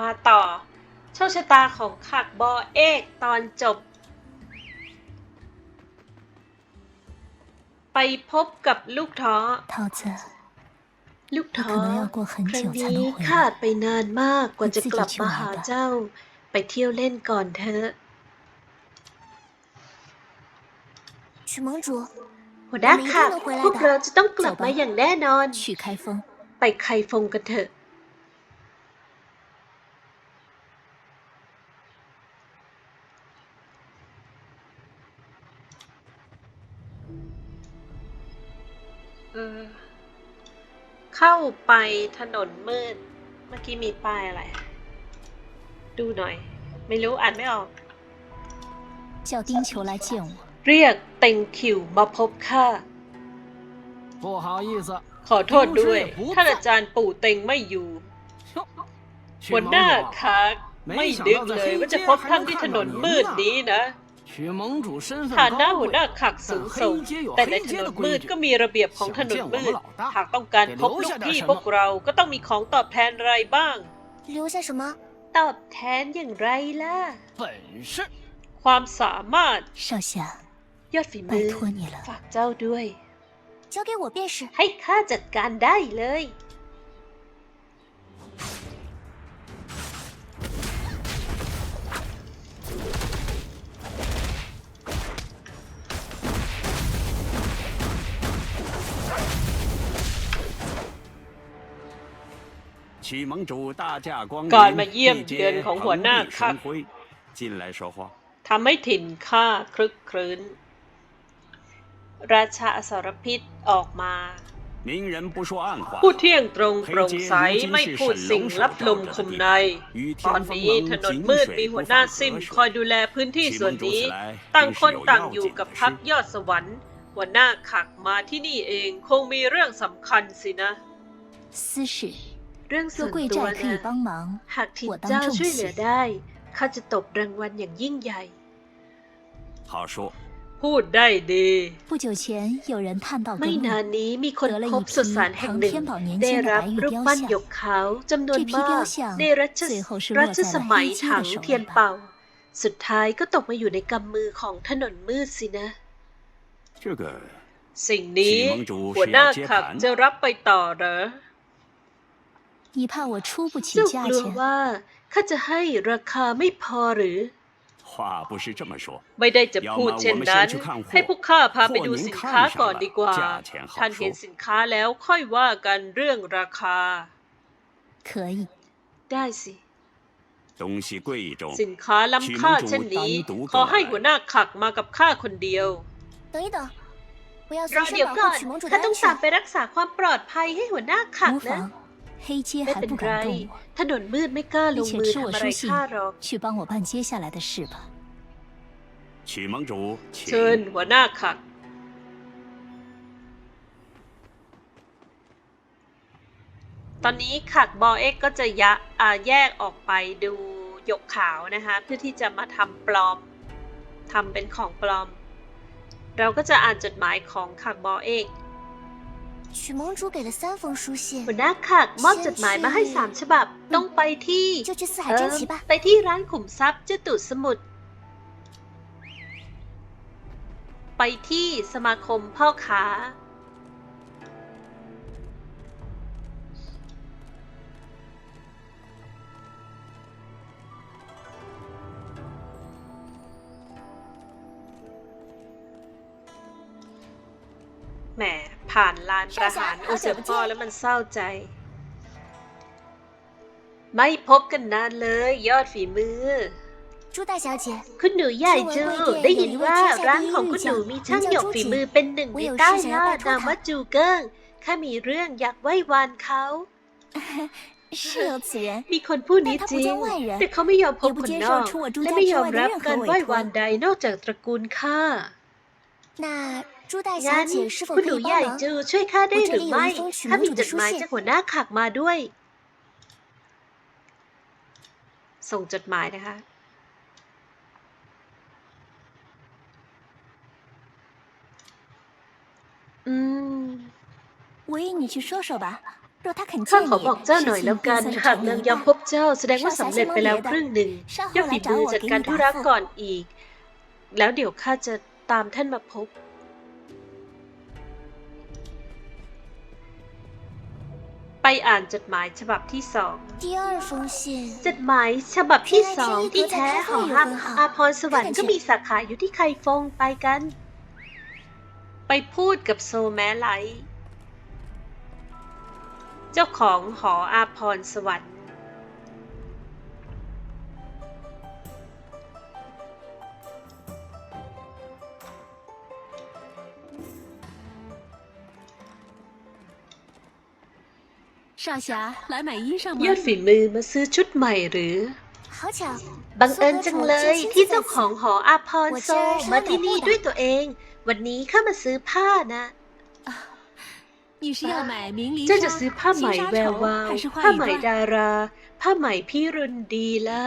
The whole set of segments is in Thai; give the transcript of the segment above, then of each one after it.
มาต่อ โชคชะตาของขักบอเอกตอนจบ ไปพบกับลูกท้อ 桃子， ลูก 我 ท้อ 可能要过很 ครั้ง 久才 นี้ 能回 ขาด 来。 ไปนานมากกว่าจะกลับมาหาเจ้า ไปเที่ยวเล่นก่อนเถอะ 许盟主， หัวหน้าขักพวกเราจะต้องกลับมาอย่างแน่นอน 去开封。 ไปไคฟงกันเถอะ เข้าไปถนนมืด เมื่อกี้มีป้ายอะไร ดูหน่อย ไม่รู้อ่านไม่ออก 叫丁球来见我。 เรียกเต็งคิวมาพบข้า 不好意思， ขอโทษด้วย ท่านอาจารย์ปู่เต็งไม่อยู่ 许 หัว 盟 หน้า 主， คักไม่นึกเลยว่าจะพบท่านที่ถนนมืดนี้นะ 许盟主身份 ฐานะหัวหน้าขักสูงส่ง แต่ในถนนมืดก็มีระเบียบของถนนมืด หากต้องการพบลูกพี่พวกเราก็ต้องมีของตอบแทนอะไรบ้างรู้ใช่ไหมตอบแทนอย่างไรล่ะความสามารถยอดฝีมือฝากเจ้าด้วยให้ข้าจัดการได้เลย ก่อนมาเยี่ยมเยือนของหัวหน้าข้าทำให้ถิ่นข้าคลึกครื้น ราชาสารพิษออกมาผู้เที่ยงตรงโปร่งใสไม่พูดสิ่งลับลมคมใน ตอนนี้ถนนมืดมีหัวหน้าซิมคอยดูแลพื้นที่ส่วนนี้ ต่างคนต่างอยู่กับพักยอดสวรรค์ หัวหน้าขักมาที่นี่เองคงมีเรื่องสำคัญสินะ เรื่องส่วนตัวนะหากถิ่เจ้าช่วยเหลือได้เขาจะตบรางวัลอย่างยิ่งใหญ่พูดได้ดีไม่นานนี้มีคนพบสุสานแห่งหนึ่งได้รับรูปปั้นหยกขาวจำนวนมากในรัชรัชสมัยถังเทียนเป่า สุดท้ายก็ตกมาอยู่ในกำมือของถนนมืดสินะ สิ่งนี้หัวหน้าขับจะรับไปต่อเหรอ 你怕我出不起 เจ้า 价 กลัว 钱？ ว่าข้าจะให้ราคาไม่พอหรือ 话不是这么说。 ไม่ได้จะ 要 พูด 么 เช่น 我们 นั้น 先去看货 ให้พวกข้าพาไป 货 ดู 您 สินค้า 看上 ก่อน 了 ดีกว่า 价钱好 ท่านเห็น 说 สินค้าแล้วค่อยว่ากันเรื่องราคา 可以， ได้สิ 东西贵重， สินค้าล้ำค่าเช่นนี้ ขอให้หัวหน้าขักมากับข้าคนเดียว 等一等，我要 รอ 随 เดี๋ยว 身 ก่อ 保 น 护许盟主的 ข้าต้อง 安 ตาม 全。 ไปรักษาความปลอดภัยให้หัวหน้าขัก 无 นะ 妨， 黑街 ไม่ 还 เป็น 不 ไร 敢动我， ถนนมืดไม่กล้าล 你 ง 且 มือ 吃我 ทำอะไร 书信 ข้าหรอก 去帮我办接下来的事吧。启盟主， เชิญ 请。 หัวหน้าขัก ตอนนี้ขักบอเอ็กก็จะยะอ่าแยกออกไปดูหยกขาวนะคะ เพื่อที่จะมาทำปลอมทำเป็นของปลอม เราก็จะอ่านจดหมายของขักบอเอก 许盟主给了三封书信 หัวหน้าขักมอบจดหมายมาให้สามฉบับ ต้องไปที่ 就去四海 เอิ่ 珍 ม 奇吧。 ไปที่ร้านขุมทรัพย์เจ้าตุสมุทรไปที่สมาคมพ่อค้า แหม ผ่านลานประหารอุเสืพ่อแล้วมันเศร้าใจ ไม่พบกันนานเลย ยอดฝีมือคุณหนูใหญ่จูได้ยินว่าร้านของคุณหนูมีช่างหยกฝีมือเป็นหนึ่งในใต้ายอดนามว่าจูเกิ้งข้ามีเรื่องอยากไหว้วานเขามีคนพูดนี้จริง แต่เขาไม่ยอมพบคนนอก และไม่ยอมรับการไหว้วานใดนอกจากตระกูลข้า งั้นคุณหนูใหญ่จือช่วยข้าได้หรือไม่ข้ามีจดหมายจาหัวหน้าขักมาด้วย ส่งจดหมายนะคะ อืมข้าขอบอกเจ้าหน่อยแล้วกันหากนางยอมพบเจ้าแสดงว่าสำเร็จไปแล้วครึ่งหนึ่งย่กฝีมือจัดการธุระก่อนอีก แล้วเดี๋ยวข้าจะตามท่านมาพบ ไปอ่านจดหมายฉบับที่สองจดหมายฉบับที่สองที่แท้ของห้าอาพรสวรรค์ก็มีสาขาอยู่ที่ไคฟงไปกัน ไปพูดกับโซแมไลเจ้าของหออาพรสวรรค์ 少侠来买衣裳 ยอ 吗 ด？ฝีมือมาซื้อชุดใหม่หรือ 好巧， บังเอิญจังเลย ที่เจ้าของหออาพรโซ มาที่นี่ด้วยตัวเอง วันนี้ข้ามาซื้อผ้านะ 你是要买明梨 เจ้า 纱、 จะซื้อผ้าไหม 金沙 แวว 绸 วาว 还是 ผ้า 花 ไหม 一段？ ดารา ผ้าไหมพี่รุนดีล่ะ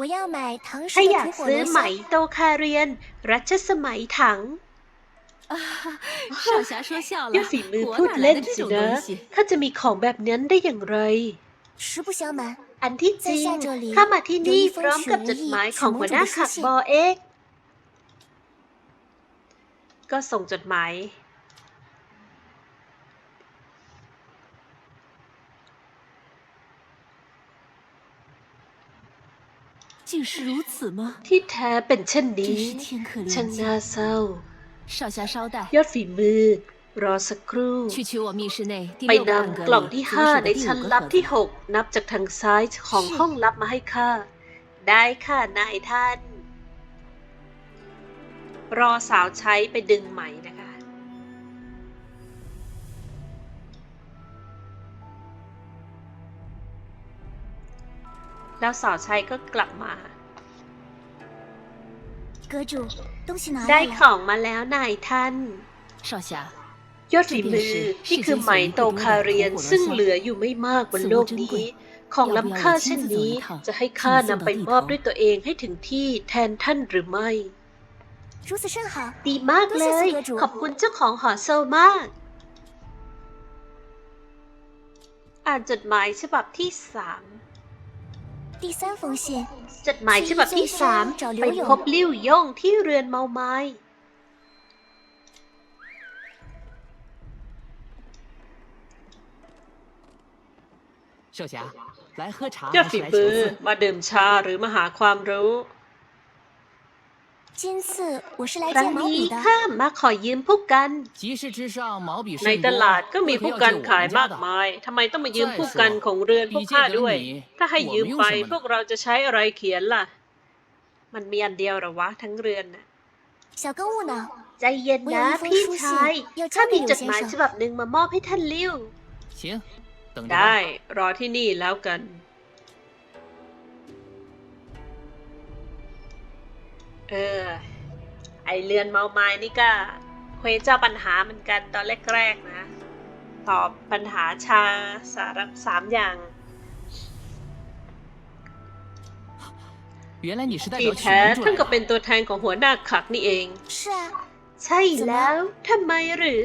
我要买唐 ถ้า 氏的 อยาก 吐火 ซื้อ 罗 ไหม 香。 โตคาเรียน รัชสมัยถัง 少侠说笑 ยอ 了 ดฝีมือ 我 พูด 哪来 เล่น 的这 สิ 种 นะ 东西？ ข้าจะมีของแบบนั้นได้อย่างไร 实不相瞒， อันที่จริง 在下这里 ข้ามาที่นี่ 有一封 พร้อมกับจดหมายของหัวหน้าขักบอเอกก็ส่งจดหมาย 竟是如此吗？ ที่แท้เป็นเช่น 真 นี้ 是天可 ช่าง 怜 น่า 见。 เศร้า 少侠稍待， ยอดฝีมือ รอสักครู่ 去取我密室内第 ไป 六个暗 นำ 格 กล่อง 里 ที่ 左 ห้า 手 ใน 的第 ชั้น 五个 ลับ 盒 ที่ 子。 หกนับจากทางซ้ายของห้องลับมาให้ข้า ได้ค่ะนายท่าน รอสาวใช้ไปดึงไหมนะคะ แล้วสาวใช้ก็กลับมา 阁主，东西拿 ได้ 来 ข 了。 องมาแล้วนายท่าน 少侠， ยอดฝีมือนี่คือไหมโตคาเรียน ซึ่งเหลืออยู่ไม่มากบนโลกนี้ ของล้ำค่าเช่นนี้ จะให้ข้านำไปมอบด้วยตัวเองให้ถึงที่แทนท่านหรือไม่ 如此甚好， ดีมากเลย ขอบคุณเจ้าของหอโซลมาก อ่านจดหมายฉบับที่สาม 第三封信 จดหมายฉบับที่สามไปพบลิ้วย่งที่เรือนเมาไม้ 少侠，来喝茶 ยอด 还 ฝี 是来 มื 求 อ 字？ มาดื่มชาหรือมาหาความรู้ 今次我是来 ครั้ง 见毛 นี้ 笔的。 ข้ามาขอยืมผู้กัน 集市之上，毛笔 ใน 甚 ต 多 ลาดก็มี 为何 ผู้ 要 กัน 借我 ขาย 们 มา 家 ก 的？ มาย ทำไมต้องมายืมผู้กันของเรือนพวกข้าด้วย ถ้าให้ยืมไปพวกเราจะใช้อะไรเขียนล่ะ มันมีอันเดียวเหรอวะ ทั้งเรือนน่ะ 小跟务呢？ ใจเย็นนะพี่ชาย ข้ามีจดหมายฉบับหนึ่งมามอบให้ท่านลิ้ว 行，等着 ได้ 吧。 รอที่นี่แล้วกัน เออ ไอเรือนเมาไม้นี่ก็เคยเจ้าปัญหาเหมือนกันตอนแรกๆนะ ตอบปัญหาชาสารสามอย่างที่แท้ท่านก็เป็นตัวแทนของหัวหน้าขักนี่เอง ใช่แล้วทำไมหรือ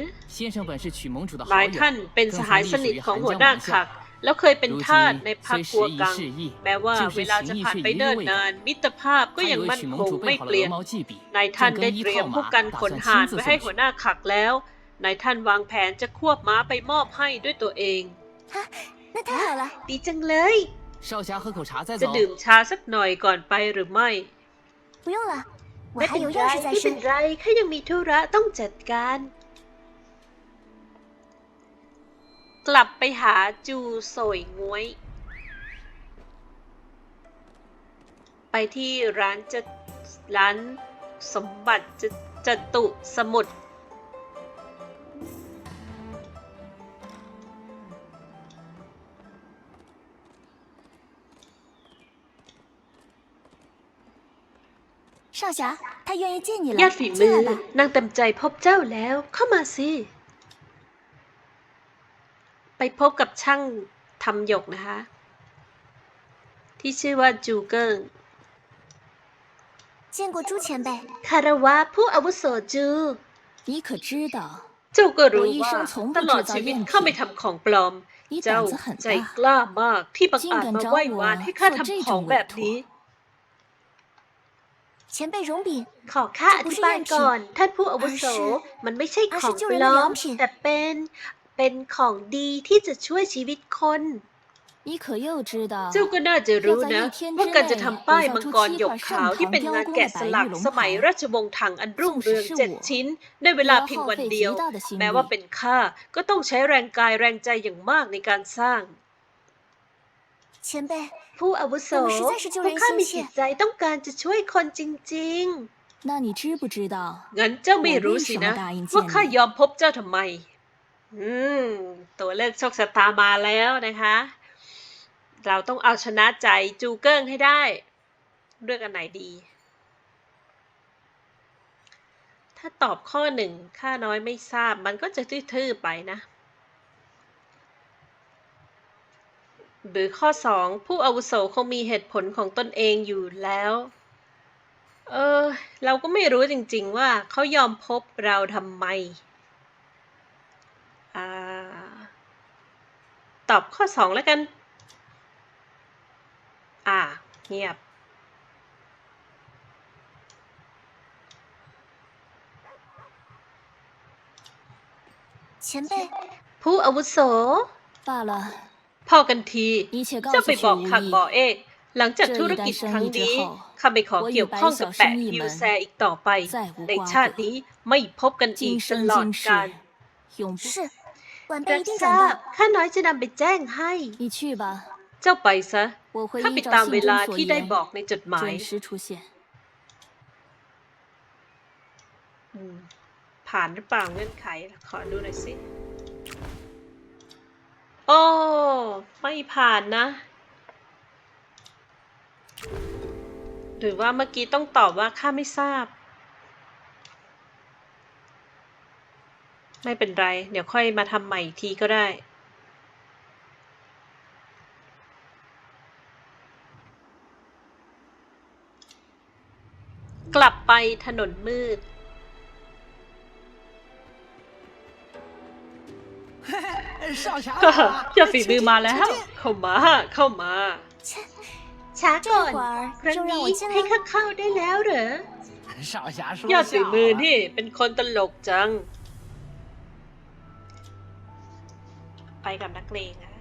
หลายท่านเป็นสหายสนิทของหัวหน้าขัก แล้วเคยเป็นทาสในพักคกัวกัง แม้ว่าเวลาจะผ่านไปเดินนาน มิตรภาพก็ยังมั่นคงไม่เปลี่ยนนายท่านได้เตรียมพวกกันขนหานไว้ให้หัวหน้าขักแล้วนายท่านวางแผนจะควบม้าไปมอบให้ด้วยตัวเองฮะน่าทาเหรอดีจังเลยจะดื่มชาสักหน่อยก่อนไปหรือไม่ไม่เป็นไรไม่เป็นไรแค่ยังมีธุระต้องจัดการ กลับไปหาจูโสยงวย ไปที่ร้านจะร้านสมบัติจะจตุสมุทร 少侠，他愿意见你 ญา 了， ติฝี 进 มือ 来吧。 นางเต็มใจพบเจ้าแล้ว เข้ามาสิ ไปพบกับช่างทำหยกนะคะ ที่ชื่อว่าจูเกิง 见过朱前辈， คารวะผู้อาวุโสจู 你可知道 เจ้าก็รู้ 我一 ว่า 生从不 ตลอด 制造 ชีวิต 赝 ข้าไม่ 品， ทำของปลอม 你 เจ้า 胆子很 ใจ 大， กล้ามากที่บังอาจมาไหว้วานให้ข้าทำของแบบนี้ 前辈容禀， ขอข้าอธิบายก่อน ท่านผู้อาวุโส มันไม่ใช่ของปลอม แต่เป็น เป็นของดีที่จะช่วยชีวิตคน 你可又知道 เจ้าก็น่าจะรู้นะ 要在一天之内 ว่าการจะทำป้ายมังกร 伪造出 หยกขาวที่เป็นงานแกะสลักสมัยราชวงศ์ถังอันรุ่งเรืองเจ็ดชิ้น ในเวลาเพียงวันเดียว แม้ว่าเป็นข้าก็ต้องใช้แรงกายแรงใจอย่างมากในการสร้าง 前辈， ผู้อาวุโส 我们实在是救 พ 人 วกข้ามี 心切 จิตใจต้องการจะช่วยคนจริง 那你知不知道 ๆ งั้นเจ้าไม่รู้สินะ 我为什么答应见你 ว่าข้ายอมพบเจ้าทำไม อืมตัวเลือกโชคชะตามาแล้วนะคะ เราต้องเอาชนะใจจูเกิ้งให้ได้เลือกอันไหนดี ถ้าตอบข้อหนึ่งข้าน้อยไม่ทราบมันก็จะทื่อๆไปนะ หรือข้อสองผู้อาวุโสคงมีเหตุผลของตนเองอยู่แล้ว เออ เราก็ไม่รู้จริงๆว่าเขายอมพบเราทำไม อ่า ตอบข้อสองแล้วกัน อ่า เงียบ 前辈， ผู้อาวุโส 罢了， พอกันที 一切告 เจ้า 诉 ไป 许 บอก 无 ผัก 益 บ่อเอกหลังจาก 这一 ธุรกิจ 单生 ครั้ง 意之 นี้ 后 ข้าไม่ขอ 我与 เกี่ยวข้องกับ 白小 แปะ 生意 ฮิว 们 แซอีกต่อไป 再无 ใน 瓜 ชาติ 葛 นี้ไม่พบกันอีก 今 ต 生 ลอด 今 กาล 世永不是， 晚辈 รับ 一定 ทรา 赶 บ 到。 ข้าน้อยจะนำไปแจ้งให้ 你去吧， เจ้าไปซะ 我会 ข้าไป 依 ตาม 照 เว 信 ลา 中所 ที่ได้ 言 บอกในจดหมาย 准时出现。 อืมผ่านหรือเปล่าเงื่อนไข ขอดูหน่อยสิ โอ้ ไม่ผ่านนะ หรือว่าเมื่อกี้ต้องตอบว่าข้าไม่ทราบ ไม่เป็นไร เดี๋ยวค่อยมาทำใหม่อีกทีก็ได้กลับไปถนนมืด อย่าฝีมือมาแล้ว เข้ามา เข้ามา ช้าก่อน ครั้งนี้ให้ข้าเข้าได้แล้วเหรอ อย่าฝีมือนี่ เป็นคนตลกจัง ไปกับนักเลงอะ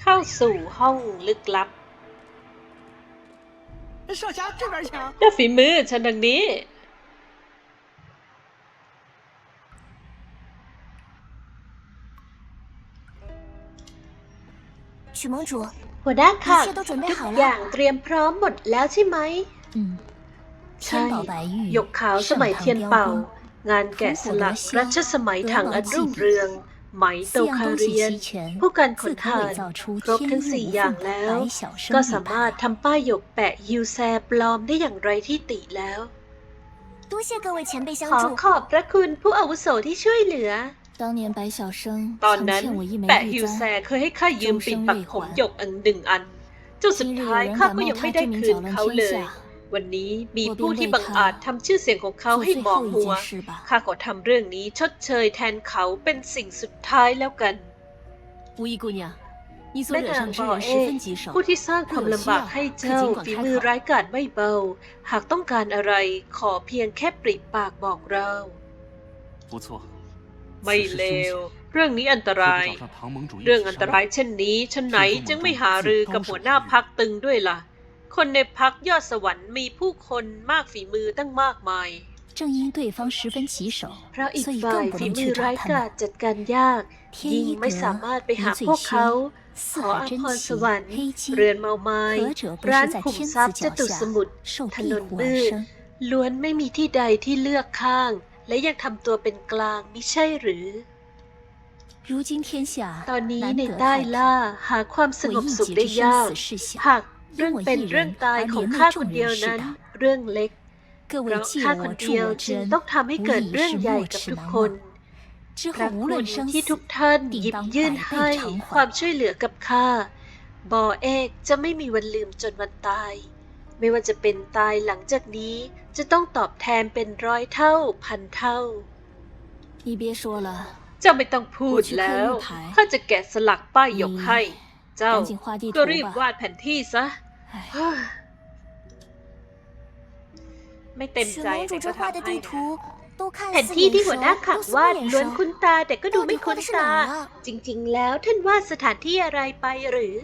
เข้าสู่ห้องลึกลับ เจ้าฝีมือฉันดังนี้ 盟主， หัวหน้าค่ะ 一切都准备 ทุก 好 อย่าง 了。 เตรียมพร้อมหมดแล้วใช่ไหม 嗯， ใช่ 天宝白玉 หยกขาวสมัย 上 เทียน 唐雕 เป่า 光， งานแกะสลัก 红火罗香 รัชสมัยถังอันรุ่งเรือง ไหมโต 四 คา 样东 เรียน 西齐全， ผู้การข 自 น 可 ถ่าน 伪造出 ครบ 天 ทั้ง 衣 สี่ 无 อย่าง 缝 แล้ว 白小生 ก็ 玉 สามารถ 牌。 ทำป้ายหยกแปะฮิวแซปลอมได้อย่างไรที่ติแล้ว 多谢各位前辈 ข 相 อ 助。 ขอบพระคุณผู้อาวุโสที่ช่วยเหลือ 当年白小生 ตอน 曾 นั้น 欠我一枚 แปะฮิ 玉 วแซ 簪， เคยให้ข้ายืมปิดปักผมหยกอันหนึ่งอันจนสุด 今日有 ท้าย 人 ข้า 敢 ก็ 冒 ยังไม่ 他 ได้ 之名 คืน 搅乱 เขา 天 เลย 下， วันนี้มี 我 ผู้ 便 ที่ 为 บังอาจ 他 ทำชื่อเสียงของเขา 做 ให้ 最 หมอง 后一 หัว 件事吧。 ข้าขอทำเรื่องนี้ชดเชยแทนเขาเป็นสิ่งสุดท้ายแล้วกัน 无意姑娘，你所 แม่ 惹 นาง 上之 บอก 人 เอ 十 ก 分棘手， ผู้ที่สร้างความลำบากให้เจ้า คือจริงก่อน ฝีมือ ให้เขา ร้ายกาจไม่เบา หากต้องการอะไรขอเพียงแค่ปริปากบอกเรา 不错， ไม่เลว เรื่องนี้อันต 可 ราย 不找上唐盟主一 เรื่อง 起 อัน 商 ต 量 รายเช่นนี้ฉันไหนจึงไม่หารือกับหัวหน้าพักตึงด้วยล่ะ คนในพักยอดสวรรค์มีผู้คนมากฝีมือตั้งมากมาย 正因对方十分棘手， เพราะอีก 所以 ฝ่าย 更不 ฝี 能 มื 去 อ 找 ร้าย 他 กาจ 们。 จัดการยาก 天 ยิ่ง 一 ไม่ 阁 สามารถไปหา 李 พวก 嘴 เขา 仙、四 ขอ 海 อ 真 ภรส 奇 วรรค์、黑金 เรือนเมาไม้ 何者不 ร้าน 是在 ขุม 天 ทรัพ 子 ย์จ 脚 ตุส 下 มุทร 受 ถ 庇 นน 护 มื 而 ด 生？ ล้วนไม่มีที่ใดที่เลือกข้าง และยังทำตัวเป็นกลางมิใช่หรือ ตอนนี้ในใต้ล่าหาความสงบสุขได้ยาก หากเรื่องเป็นเรื่องตายของข้าคนเดียวนั้น เรื่องเล็กเพราะข้าคนเดียวจึงต้องทำให้เกิดเรื่องใหญ่กับทุกคนพระคุณที่ทุกท่านหยิบยื่นให้ความช่วยเหลือกับข้าบ่อเอกจะไม่มีวันลืมจนวันตาย ไม่ว่าจะเป็นตายหลังจากนี้ จะต้องตอบแทนเป็นร้อยเท่าพันเท่า 你别说了， เจ้าไม่ต้องพูดแล้ว ข้าจะแกะสลักป้ายยกให้ เจ้า 赶紧画地图 ก็รีบ 吧 วา。ดแผนที่ซะ 唉， ไม่เต็ม 许 ใจ 盟 แต่ 主 ก็ 这画的 ทำให้ 地图都看 แผน 似 ที่ 眼 ที่หัวหน้า 熟， ขัก 都似 วาด 不眼 ล้วน 熟 คุ้น。ตา แต่ก็ดูไม่ 到底 คุ้น 画的是 ตา 哪儿啊 จริง ๆ แล้วท่านวาดสถานที่อะไรไปหรือ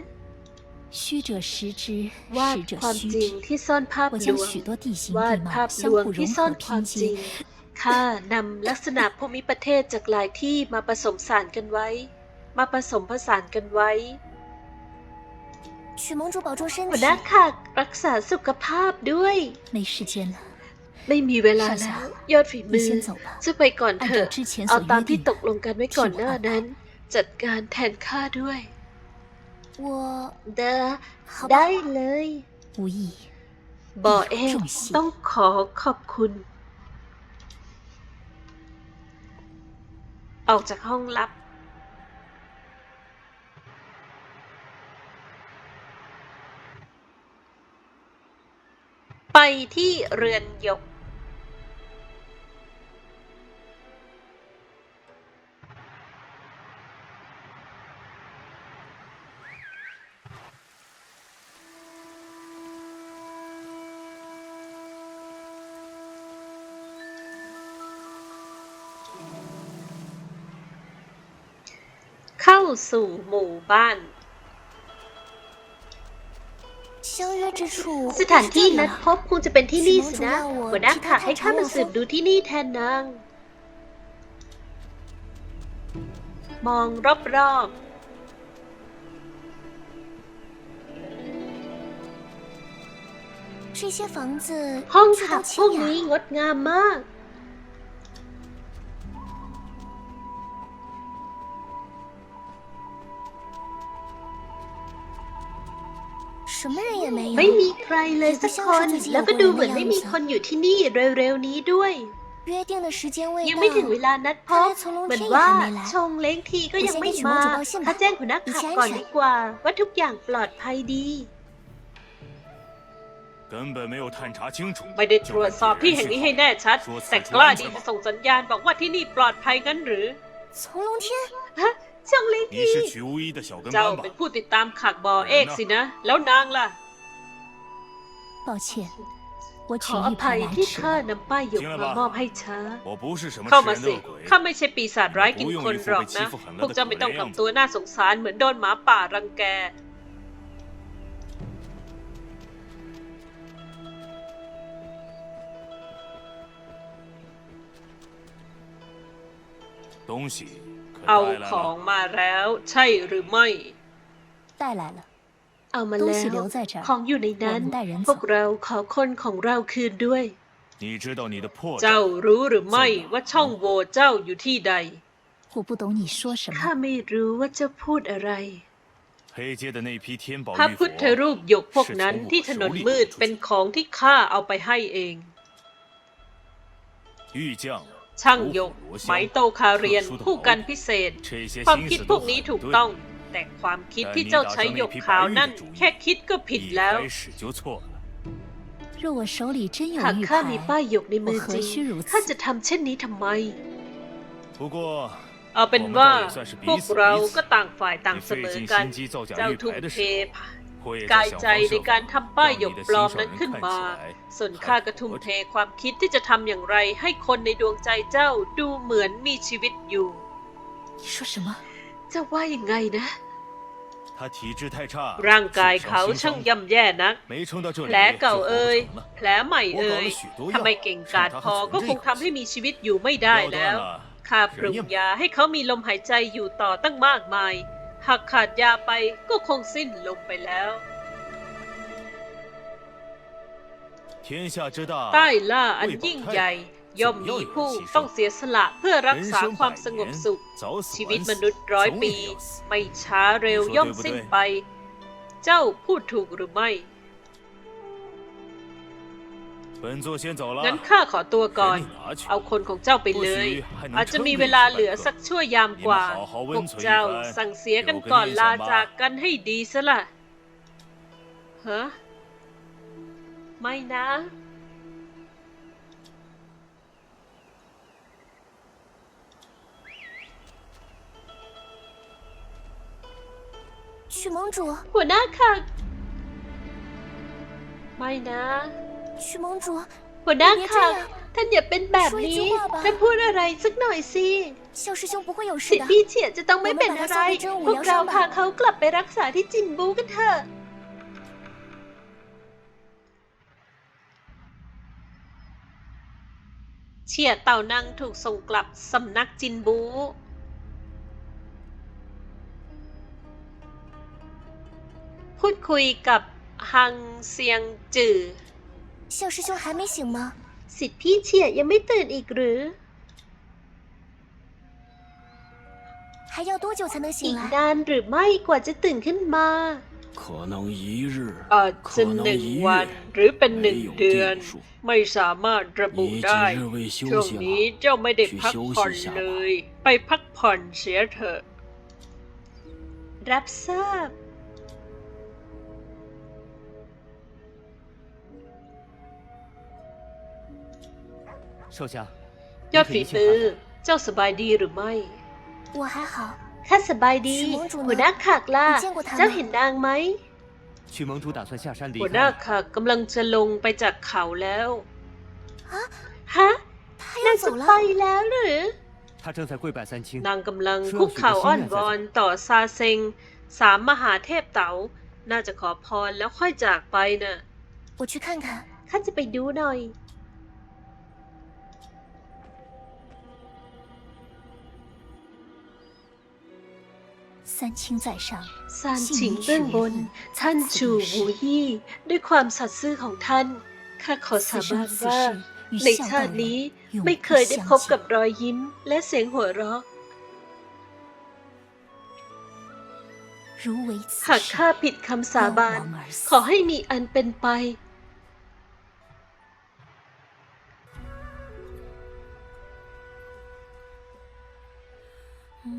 虚者实之， วาด 实者 ความ 虚 จริง 之。 ที่ซ่อนภาพ 我 ล 将 วง 许多地形 วาด 地 ภาพ 貌 ล 相 วง 互 ที่ 融 ซ่อน 合 ความ 拼 จริง 接， ข้านำลักษณะภูมิประเทศจากหลายที่มาผสมสานกันไว้ มาผสมผสานกันไว้ 许盟主保重身 หัว 体 ห。น้าขักรักษาสุขภาพด้วย 没时间了， ไม่มีเวลา 少 แล้ว 侠， ยอดฝี 你 มือ 先走吧。 จะไปก่อนเถอะ 按照之前 เอา 所 ตาม 约 ที่ 定 ต 的 กลงกันไว้ก่อนหน้า 替我安排 นั้น จัดการแทนข้าด้วย 我 เดอ 好 ได้ 吧， เลย 无意 บอเองต้องขอขอบคุณ ออกจากห้องลับ ไปที่เรือนยก สู่หมู่บ้าน สถานที่นัดพบคงจะเป็นที่นี่สินะหัวหน้าขาให้ข้ามาสืบดูที่นี่แทนนาง มองรอบๆห้องพักพวกนี้งดงามมาก 什么人也没有。 ไม่มีใครเลยสักคน แล้วก็ดูเหมือนไม่มีคนอยู่ที่นี่เร็วๆนี้ด้วย 约定的时间未 ยัง 到 ไม่ถึงเวลานัดพบ 看来从龙 เหมือน 天也 ว่า 还没来 ชงเล้งทีก็ยังไม่ 我先给 มา 许盟主报信吧 ข้าแจ้งหัวหน้าขับก่อนดีกว่า ว่าทุกอย่างปลอดภัยดี 根本没有探查清楚。 ไม่ได้ตรวจสอบที่แห่งนี้ให้แน่ชัด 说此 แต่ 处 กล้า 安 ดี 全 จะ 吗？ ส่งสัญญาณบอกว่าที่นี่ปลอดภัยงั้นหรือ 从龙天， ฮะ ชงเล้ง 你 ที 是曲无一的小跟 เจ้า 班吧 เป็น？ผู้ติดตามขักบอเอกสินะ แล้วนางล่ะ 抱歉，我 ข 举 ออ 一 ภั 牌 ย 来 ที่ 迟 ข้า 了。 นำป้ายยกมามอบให้ช้า 我不是什么 เข้า 吃 มา 人 สิ 恶鬼， ข้าไม่ใช่ปีศาจร้ายกินคนหรอกนะ พวกเจ้าไม่ต้องทำตัวน่าสงสารเหมือนโดนหมาป่ารังแก 东西可 เอาของมาแล้วใช่หรือไม่ได้แล้วเอามาแล้วของอยู่ในนั้น พวกเราขอคนของเราคืนด้วย เจ้ารู้หรือไม่ว่าช่องโหว่เจ้าอยู่ที่ใดข้าไม่รู้ว่าจะพูดอะไรพระพุทธรูปหยกพวกนั้นที่ถนนมืดเป็นของที่ข้าเอาไปให้เอง ช่างยกไมโตคาเรียน ผู้กันพิเศษ ความคิดพวกนี้ถูกต้อง แต่ความคิดที่เจ้าใช้หยกขาวนั่น แค่คิดก็ผิดแล้วหากข้ามีป้ายหยกในมือจริงข้าจะทำเช่นนี้ทำไมเอาเป็นว่าพวกเราก็ต่างฝ่ายต่างเสมอกัน เจ้าทุกเท กายใจในการทำป้ายหยกปลอมนั้นขึ้นมา ส่วนข้าก็ทุ่มเทความคิดที่จะทำอย่างไร ให้คนในดวงใจเจ้าดูเหมือนมีชีวิตอยู่เจะว่ายังไงนะร่างกายเขาช่างย่ำแย่นัก แผลเก่าเอ่ยแผลใหม่เอ่ยทำไมเก่งกาจพอก็คงทำให้มีชีวิตอยู่ไม่ได้แล้วข้าปรุงยาให้เขามีลมหายใจอยู่ต่อตั้งมากมาย หากขาดยาไปก็คงสิ้นลมไปแล้วใต้ล่าอันยิ่งใหญ่ย่อมมีผู้ต้องเสียสละเพื่อรักษาความสงบสุข ชีวิตมนุษย์ร้อยปี ไม่ช้าเร็วย่อมสิ้นไป เจ้าพูดถูกหรือไม่ 本座先走了。 งั้นข้าขอตัวก่อน 给你拿去 เอาคนของเจ้าไปเลย อาจจะมีเวลาเหลือสักชั่วยามกว่า พวกเจ้าสั่งเสียกันก่อนลาจากกันให้ดีซะละฮะ ไม่นะ 曲盟主， หัวหน้าค่ะ ไม่นะ 曲盟主， หัวหน้า 别这 ค่ะ 样， ท่านอย่าเป็นแบบนี้ ช่วยจุ๊บอะ ท่านพูดอะไรสักหน่อยสิ 萧师兄不会有 สิ 事 ท 的 ธิ์。พี่เฉียดจะต้องไม่เป็นอะไร พวกเราพาเขากลับไปรักษาที่จินบูกันเถอะ เฉียเต่านังถูกส่งกลับสำนักจินบู พูดคุยกับฮังเซียงจือ 萧师兄还没醒吗？ สิทธิ์พี่เฉียยังไม่ตื่นอีกหรือ 还要多久才能 อี 醒 ก 来？ นานหรือไม่กว่าจะตื่นขึ้นมา 可能一日， อาจ 可 จะ 能 หนึ่ง 一 วัน 月， หรือเป็นหนึ่ง 没有 เดือน 定数。 ไม่สามารถระบุ 你 ได้ 今日未 ช่ว 休 ง 息 นี้ 吗？ เจ้าไม่ได้ 去 พัก 休 ผ่อน 息一下 เล 吧。 ย ไปพักผ่อนเสียเถอะ รับทราบ ยอด 你可 ฝี 一切 มือ 还好 เจ้าสบายดีหรือไม่ 我还好。 ข้าสบายดี ชิมงจูนะ หัวหน้าขากล่ะ 你见过他吗 เจ้าเห็นนางไหม 曲盟主打算下山离 หัวหน้า 开了。 ขากกำลังจะลงไปจากเขาแล้ว 啊， ฮะ 他 นาง 要 จะ 走 ไป 了。 แล้วหรือ 他正在跪拜三清。 นางกำลังคุกเข่าอ้อนวอนต่อซาเซงสามมหาเทพเต๋า น่าจะขอพรแล้วค่อยจากไปน่ะ 我去看看。 ข้าจะไปดูหน่อย 三清在上， ซานฉิงเบื้องบน ท่านชูวูยี่ ด้วยความสัตย์ซื่อของท่าน ข้าขอสา 此 บาน 生此 ว่า 世与 ใน 孝 ชา 道 ตินี้ 人永 ไม่ 不 เคยได้พบ 相 กับ 见。 รอยยิ้มและเสียงหัวเราะ 如为此 หาก 事 ข้าผิดคำสาบาน 高王而死 ขอให้มีอันเป็นไป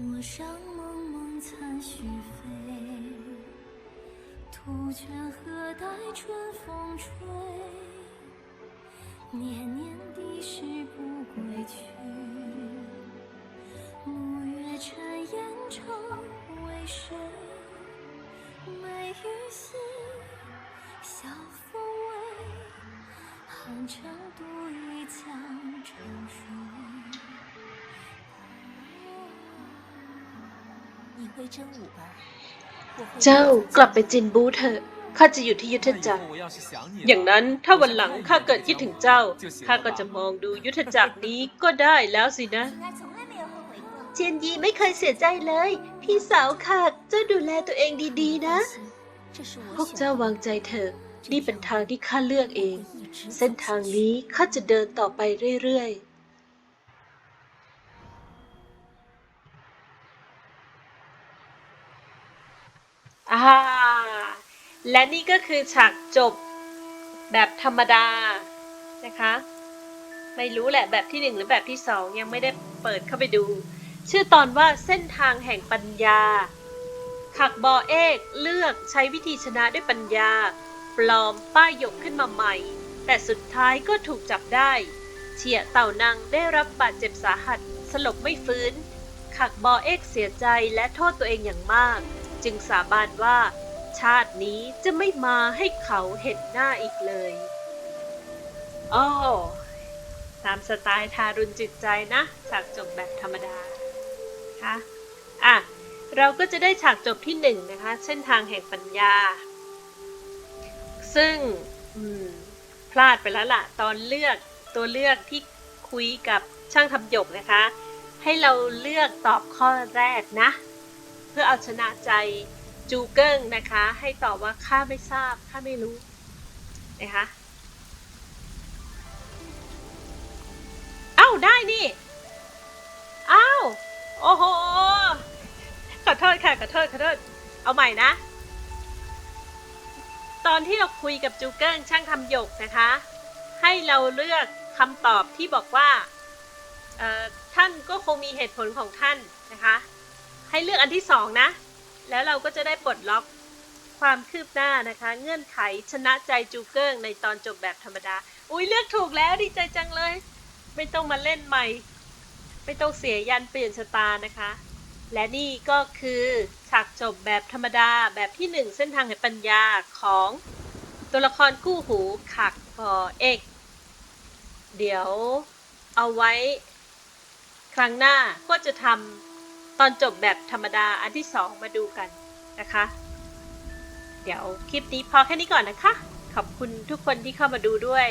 陌上 杜鹃何待春风吹？年年的时不归去，暮月沉烟愁为谁？梅雨细，晓风微，寒蝉独倚江潮水。你会真舞吧？ เจ้ากลับไปจินบูเถอะ ข้าจะอยู่ที่ยุทธจักร อย่างนั้นถ้าวันหลังข้าเกิดคิดถึงเจ้า ข้าก็จะมองดูยุทธจักรนี้ก็ได้แล้วสินะ เจียนยีไม่เคยเสียใจเลย พี่สาวค่ะเจ้าดูแลตัวเองดีๆนะ พวกเจ้าวางใจเถอะ นี่เป็นทางที่ข้าเลือกเอง เส้นทางนี้ข้าจะเดินต่อไปเรื่อยๆ และนี่ก็คือฉากจบแบบธรรมดานะคะ ไม่รู้แหละแบบที่หนึ่งหรือแบบที่สองยังไม่ได้เปิดเข้าไปดู ชื่อตอนว่าเส้นทางแห่งปัญญา ขักบอเอกเลือกใช้วิธีชนะด้วยปัญญา ปลอมป้ายหยกขึ้นมาใหม่ แต่สุดท้ายก็ถูกจับได้ เฉียเต่านังได้รับบาดเจ็บสาหัส สลบไม่ฟื้น ขักบอเอกเสียใจและโทษตัวเองอย่างมาก จึงสาบานว่า ชาตินี้จะไม่มาให้เขาเห็นหน้าอีกเลยอ้อตามสไตล์ทารุณจิตใจนะฉากจบแบบธรรมดาค่ะอะ เราก็จะได้ฉากจบที่หนึ่งนะคะ เส้นทางแห่งปัญญา ซึ่งพลาดไปแล้วล่ะ ตอนเลือกตัวเลือกที่คุยกับช่างทำหยกนะคะ ให้เราเลือกตอบข้อแรกนะ เพื่อเอาชนะใจ จูเกิ้งนะคะ ให้ตอบว่าข้าไม่ทราบข้าไม่รู้นะคะเอ้าได้นี่เอ้าโอ้โหขอโทษค่ะขอโทษขอโทษเอาใหม่นะ ตอนที่เราคุยกับจูเกิ้งช่างทำหยกนะคะ ให้เราเลือกคำตอบที่บอกว่าท่านก็คงมีเหตุผลของท่านนะคะ ให้เลือกอันที่สองนะ แล้วเราก็จะได้ปลดล็อกความคืบหน้านะคะ เงื่อนไขชนะใจจูเกิ้งในตอนจบแบบธรรมดา อุ้ยเลือกถูกแล้วดีใจจังเลย ไม่ต้องมาเล่นใหม่ ไม่ต้องเสียยันเปลี่ยนชะตานะคะ และนี่ก็คือฉากจบแบบธรรมดาแบบที่หนึ่งเส้นทางแห่งปัญญาของตัวละครคู่หูขักพอเอกเดี๋ยวเอาไว้ ครั้งหน้าก็จะทำ ตอนจบแบบธรรมดาอันที่สองมาดูกันนะคะ เดี๋ยวคลิปนี้พอแค่นี้ก่อนนะคะ ขอบคุณทุกคนที่เข้ามาดูด้วย